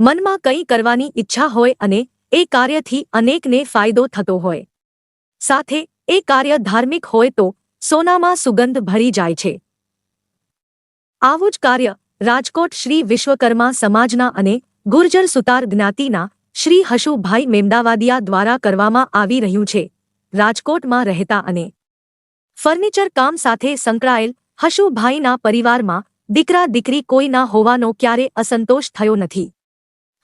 મનમાં કંઈ કરવાની ઈચ્છા હોય અને એ કાર્યથી અનેકને ફાયદો થતો હોય. સાથે એ કાર્ય ધાર્મિક હોય તો સોનામાં સુગંધ ભરી જાય છે. આવું જ કાર્ય રાજકોટ શ્રી વિશ્વકર્મા સમાજના અને ગુર્જર સુતાર જ્ઞાતિના શ્રી હશુભાઈ મેમદાવાદિયા દ્વારા કરવામાં આવી રહ્યું છે. રાજકોટમાં રહેતા અને ફર્નિચર કામ સાથે સંકળાયેલ હશુભાઈના પરિવારમાં દીકરા દીકરી કોઈ ના હોવાનો ક્યારે અસંતોષ થયો નથી.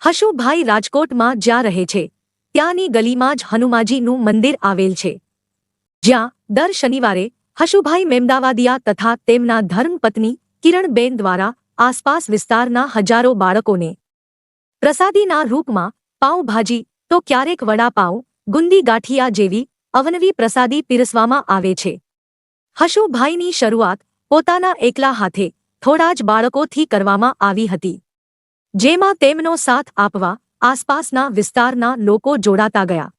હશુભાઈ રાજકોટમાં જ્યાં રહે છે, ત્યાંની ગલીમાં જ હનુમાજીનું મંદિર આવેલ છે. જ્યાં દર શનિવારે હશુભાઈ મેમદાવાદિયા તથા તેમના ધર્મપત્ની કિરણબેન દ્વારા આસપાસ વિસ્તારના હજારો બાળકોને પ્રસાદીના રૂપમાં પાઉંભાજી, તો ક્યારેક વડાપાઉં ગુંદી ગાંઠિયા જેવી અવનવી પ્રસાદી પીરસવામાં આવે છે. હશુભાઈની શરૂઆત પોતાના એકલા હાથે થોડા જ બાળકોથી કરવામાં આવી હતી. જેમાં તેમનો સાથ આપવા આસપાસના વિસ્તારના લોકો જોડાતા ગયા.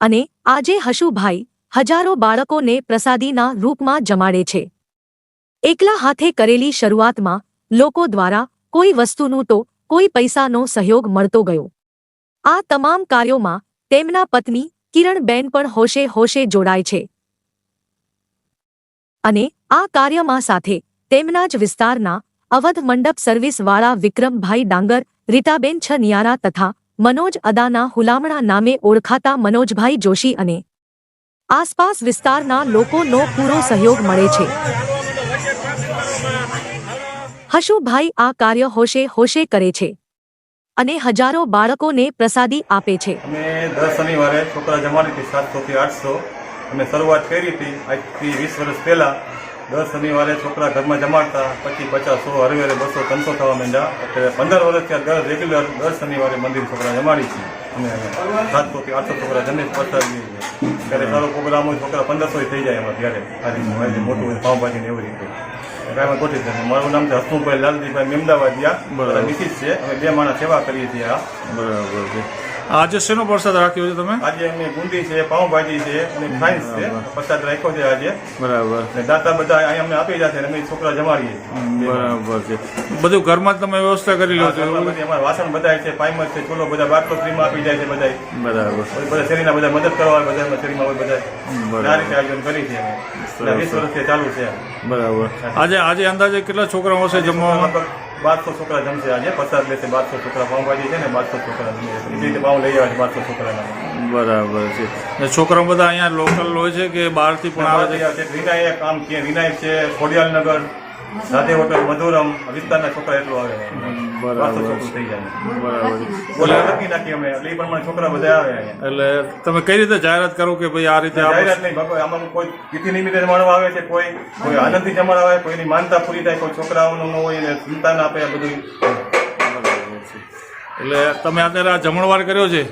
અને આજે હશુભાઈ હજારો બાળકોને પ્રસાદીના રૂપમાં જમાડે છે. એકલા હાથે કરેલી શરૂઆતમાં લોકો દ્વારા કોઈ વસ્તુનું તો કોઈ પૈસાનો સહયોગ મળતો ગયો. આ તમામ કાર્યોમાં તેમના પત્ની કિરણબેન પણ હોશે હોશે જોડાય છે. અને આ કાર્યમાં સાથે તેમના જ વિસ્તારના અવધ મંડપ સર્વિસવાળા વિક્રમભાઈ ડાંગર, રીટાબેન છ નિયારા તથા મનોજ અદાના હુલામણા નામે ઓળખાતા મનોજભાઈ જોશી અને આસપાસ વિસ્તારના લોકોનો પૂરો સહયોગ મળે છે. હશુભાઈ આ કાર્ય હોશે હોશે કરે છે અને હજારો બાળકોને પ્રસાદી આપે છે. અમે દર શનિવારે છોકરા જમાડી હતી સાતસોથી આઠસો અમે શરૂઆત કરી હતી. આજથી વીસ વર્ષ પહેલાં દર શનિવારે છોકરા ઘરમાં જમાડતા પછી પચાસ સો હરવેરે બસો ત્રણસો થવા માંડ્યા. અત્યારે પંદર વર્ષથી દર રેગ્યુલર દર શનિવારે મંદિર છોકરા જમાડી છે. અમે કે આઠસો છોકરા જમે લઈએ છીએ ત્યારે સારો પ્રોગ્રામ હોય છોકરા પંદરસો થઈ જાય એમાં ત્યારે આજે મોટું હોય પાઉભાજી ને એવી રીતે. કાંઈ ગોઠવી થાય મારું નામ છે હસમુખભાઈ લાલજીભાઈ મેમદાવાદિયા. બરાબર. મિસિસ છે. અમે બે માણસ સેવા કરીએ છીએ આ. બરાબર છે. આજે શેનો પ્રસાદ રાખ્યો છે તમે? આજે અમે બુંદી છે પાઉંભાજી છે અને ફ્રાઈસ છે. પ્રસાદ રાખ્યો છે આજે. બરાબર. દાતા બધા અહીં અમને આપી જશે અમે છોકરા જમાડીએ. બરાબર છે. બધું ઘરમાં તમે વ્યવસ્થા કરી લો છો અમારા વાસણ બધા છે પાઇમર છે ચોલો બધા બાટલો ફ્રીમાં આપી જાય છે બધા બરાબર. બધા શેરીના બધા મદદ કરવા બધા શરીરમાં હોય બધા આ રીતે આયોજન કરી છે અમે. વીસ વર્ષથી ચાલુ છે. બરાબર. આજે આજે અંદાજે કેટલા છોકરાઓ હશે જમવામાં? બારસો છોકરા જમશે આજે. પચાસ લેશે બારસો છોકરા પાઉભાજી છે ને બારસો છોકરા જમી રીતે પાઉં લઈ આવ્યા છે બારસો છોકરાના. બરાબર છે. ને છોકરા બધા અહીંયા લોકલ હોય છે કે બહારથી પણ આવે છે? વિનાયક આમ કે વિનાયક છે ખોડિયાલનગર રાધે હોટલ મધુરમ વિસ્તારના છોકરા એટલું આવે. બરાબર. થઈ જાય. બરાબર. બોલે લખી નાખી અમે. એટલે એ પ્રમાણે છોકરા બધા આવે એટલે તમે કઈ રીતે જાહેરાત કરો કે ભાઈ આ રીતે જાહેરાત નહીં ભગવાન આમાં કોઈ તિથિ નિમિત્તે માણવા આવે છે કોઈ કોઈ આનંદથી જમાડવા આવે કોઈની માનતા પૂરી થાય કોઈ છોકરાઓનું ન હોય એને સંતાન આપે આ બધું. એટલે તમે અત્યારે આ જમણવાર કર્યો છે?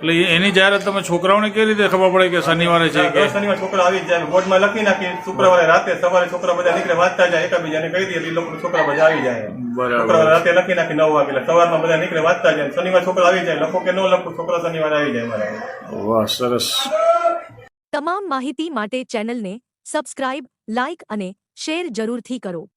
એટલે એની જાહેરાત તમે છોકરાઓને કેવી રીતે ખબર પડે કે શનિવારે છે કે? શનિવાર છોકરા આવી જાય. બોર્ડમાં લખી નાખી શુક્રવારે રાતે સવારે છોકરા બધા નીકળે વાંચતા જાય એકબીજાને કહી દે એટલે લોકો છોકરા બધા આવી જાય. બરાબર. રાતે લખી નાખી નવ વાગે એટલે સવારમાં બધા નીકળે વાંચતા જાય. શનિવાર છોકરા આવી જાય લખો કે ન લખો છોકરા શનિવારે આવી જાય મારા વાહ સરસ. તમામ માહિતી માટે ચેનલને સબસ્ક્રાઇબ લાઇક અને શેર જરૂરથી કરો.